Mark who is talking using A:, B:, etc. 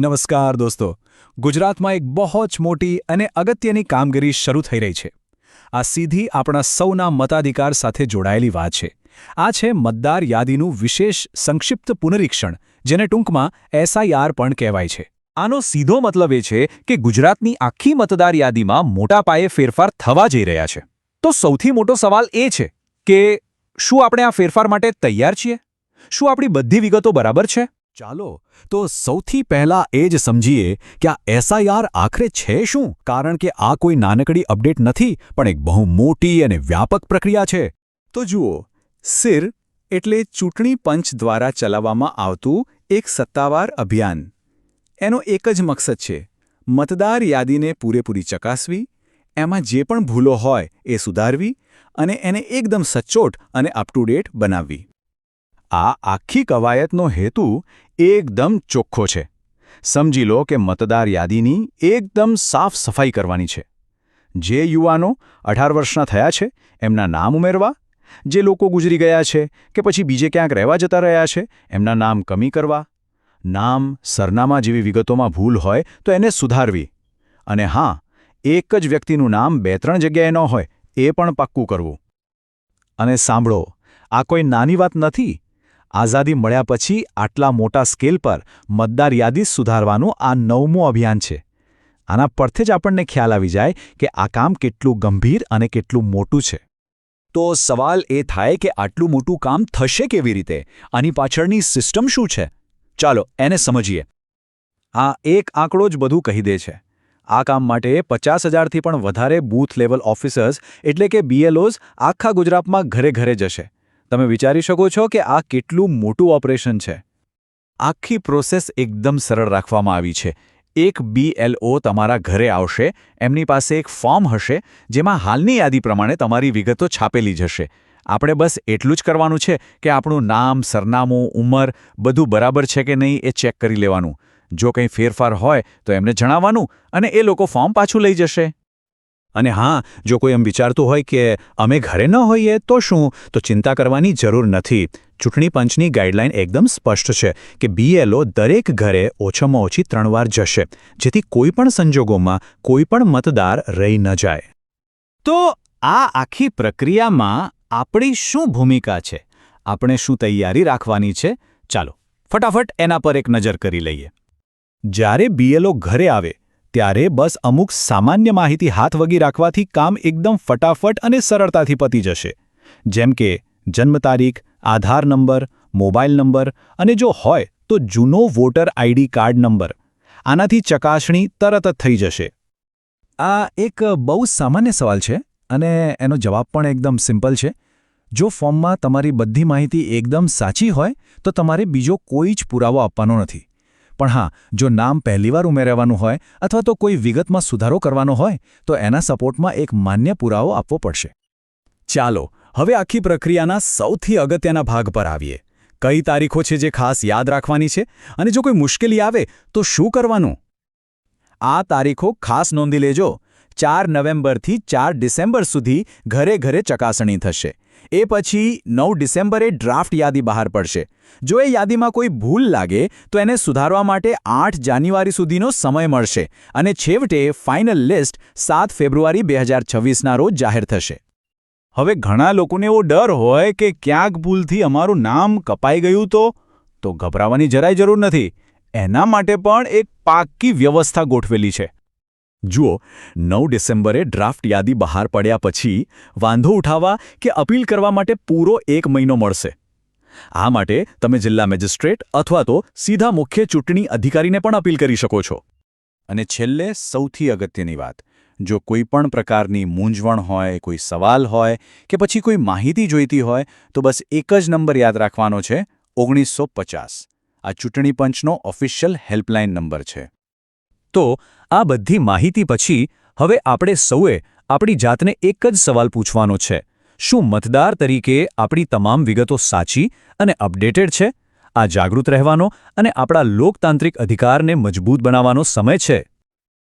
A: નમસ્કાર દોસ્તો. ગુજરાતમાં એક બહુ જ મોટી અને અગત્યની કામગીરી શરૂ થઈ રહી છે. આ સીધી આપણા સૌના મતાધિકાર સાથે જોડાયેલી વાત છે. આ છે મતદાર યાદીનું વિશેષ સંક્ષિપ્ત પુનરીક્ષણ, જેને ટૂંકમાં એસઆઈઆર પણ કહેવાય છે.
B: આનો સીધો મતલબ એ છે કે ગુજરાતની આખી મતદાર યાદીમાં મોટા પાયે ફેરફાર થવા જઈ રહ્યા છે. તો સૌથી મોટો સવાલ એ છે કે શું આપણે આ ફેરફાર માટે તૈયાર છીએ? શું આપણી બધી વિગતો બરાબર છે?
A: ચાલો, તો સૌથી પહેલા એ જ સમજીએ કે આ એસઆઈઆર આખરે છે શું? કારણ કે આ કોઈ નાનકડી અપડેટ નથી, પણ એક બહુ મોટી અને વ્યાપક પ્રક્રિયા છે. તો જુઓ, સિર એટલે ચૂંટણી પંચ દ્વારા ચલાવવામાં આવતું એક સત્તાવાર અભિયાન. એનો એક જ મકસદ છે, મતદાર યાદીને પૂરેપૂરી ચકાસવી, એમાં જે પણ ભૂલો હોય એ સુધારવી અને એને એકદમ સચોટ અને અપ ટુ ડેટ બનાવવી. આ આખી કવાયતનો હેતુ એકદમ ચોખ્ખો છે. સમજી લો કે મતદાર યાદીની એકદમ સાફ સફાઈ કરવાની છે. જે યુવાનો અઢાર વર્ષના થયા છે, એમના નામ ઉમેરવા, જે લોકો ગુજરી ગયા છે કે પછી બીજે ક્યાંક રહેવા જતા રહ્યા છે, એમના નામ કમી કરવા, નામ સરનામા જેવી વિગતોમાં ભૂલ હોય તો એને સુધારવી. અને હા, એક જ વ્યક્તિનું નામ બે ત્રણ જગ્યાએ ન હોય, એ પણ પાક્કું કરવું. અને સાંભળો, આ કોઈ નાની વાત નથી આઝાદી મળ્યા પછી આટલા મોટા સ્કેલ પર મતદાર યાદી સુધારવાનું આ નવમું અભિયાન છે. આના પરથી જ આપણને ખ્યાલ આવી જાય કે આ કામ કેટલું ગંભીર અને કેટલું મોટું છે.
B: તો સવાલ એ થાય કે આટલું મોટું કામ થશે કેવી રીતે? આની પાછળની સિસ્ટમ શું છે? ચાલો એને સમજીએ. આ એક આંકડો જ બધું કહી દે છે. આ કામ માટે પચાસ હજારથી પણ વધારે બૂથ લેવલ ઓફિસર્સ એટલે કે બીએલઓઝ આખા ગુજરાતમાં ઘરે ઘરે જશે. તમે વિચારી શકો છો કે આ કેટલું મોટું ઓપરેશન છે? આખી પ્રોસેસ એકદમ સરળ રાખવામાં આવી છે. એક બીએલઓ તમારા ઘરે આવશે, એમની પાસે એક ફોર્મ હશે, જેમાં હાલની યાદી પ્રમાણે તમારી વિગતો છાપેલી જશે. આપણે બસ એટલું જ કરવાનું છે કે આપણું નામ, સરનામું, ઉંમર બધું બરાબર છે કે નહીં એ ચેક કરી લેવાનું. જો કંઈ ફેરફાર હોય તો એમને જણાવવાનું અને એ લોકો ફોર્મ પાછું લઈ જશે.
A: અને હા, જો કોઈ એમ વિચારતું હોય કે અમે ઘરે ન હોઈએ, તો શું? તો ચિંતા કરવાની જરૂર નથી. ચૂંટણી પંચની ગાઈડલાઈન એકદમ સ્પષ્ટ છે કે બીએલઓ દરેક ઘરે ઓછામાં ઓછી ત્રણ વાર જશે, જેથી કોઈ પણ સંજોગોમાં કોઈ પણ મતદાર રહી ન જાય.
B: તો આ આખી પ્રક્રિયામાં આપણી શું ભૂમિકા છે? આપણે શું તૈયારી રાખવાની છે? ચાલો, ફટાફટ એના પર એક નજર કરી લઈએ.
A: જ્યારે બીએલઓ ઘરે આવે ત્યારે બસ અમુક સામાન્ય માહિતી હાથ વગી રાખવાથી કામ એકદમ ફટાફટ અને સરળતાથી પતી જશે. જેમ કે, જન્મ તારીખ, આધાર નંબર, મોબાઈલ નંબર અને જો હોય તો જૂનો વોટર આઈડી કાર્ડ નંબર. આનાથી ચકાસણી તરત જ થઈ જશે. આ એક બહુ સામાન્ય સવાલ છે અને એનો જવાબ પણ એકદમ સિમ્પલ છે. જો ફોર્મમાં તમારી બધી માહિતી એકદમ સાચી હોય તો તમારે બીજો કોઈ જ પુરાવો આપવાનો નથી. પણ હા, જો નામ પહેલીવાર ઉમેરવાનું હોય અથવા તો કોઈ વિગતમાં સુધારો કરવાનો હોય, તો એના સપોર્ટમાં એક માન્ય પુરાવો આપવો પડશે. ચાલો, હવે આખી પ્રક્રિયાના સૌથી અગત્યના ભાગ પર આવીએ. કઈ તારીખો છે જે ખાસ યાદ રાખવાની છે? અને જો કોઈ મુશ્કેલી આવે, તો શું કરવાનું? આ તારીખો ખાસ નોંધી લેજો. ચાર નવેમ્બરથી ચાર ડિસેમ્બર સુધી ઘરે ઘરે ચકાસણી થશે. એ પછી નવ ડિસેમ્બરે ડ્રાફ્ટ યાદી બહાર પડશે. જો એ યાદીમાં કોઈ ભૂલ લાગે, તો એને સુધારવા માટે આઠ જાન્યુઆરી સુધીનો સમય મળશે અને છેવટે ફાઇનલ લિસ્ટ સાત ફેબ્રુઆરી બે હજાર છવ્વીસના રોજ જાહેર થશે. હવે ઘણા લોકોને એવો ડર હોય કે ક્યાંક ભૂલથી અમારું નામ કપાઈ ગયું તો? તો ગભરાવાની જરાય જરૂર નથી. એના માટે પણ એક પાક્કી વ્યવસ્થા ગોઠવેલી છે. જુઓ, નવ ડિસેમ્બરે ડ્રાફ્ટ યાદી બહાર પડ્યા પછી વાંધો ઉઠાવવા કે અપીલ કરવા માટે પૂરો એક મહિનો મળશે. આ માટે તમે જિલ્લા મેજિસ્ટ્રેટ અથવા તો સીધા મુખ્ય ચૂંટણી અધિકારીને પણ અપીલ કરી શકો છો. અને છેલ્લે સૌથી અગત્યની વાત, જો કોઈ પણ પ્રકારની મૂંઝવણ હોય, કોઈ સવાલ હોય કે પછી કોઈ માહિતી જોઈતી હોય, તો બસ એક જ નંબર યાદ રાખવાનો છે, ઓગણીસો આ ચૂંટણી પંચનો ઓફિશિયલ હેલ્પલાઇન નંબર છે. તો આ બધી માહિતી પછી હવે આપણે સૌએ આપણી જાતને એક જ સવાલ પૂછવાનો છે. શું મતદાર તરીકે આપણી તમામ વિગતો સાચી અને અપડેટેડ છે? આ જાગૃત રહેવાનો અને આપણા લોકતાંત્રિક અધિકારને મજબૂત બનાવવાનો સમય છે?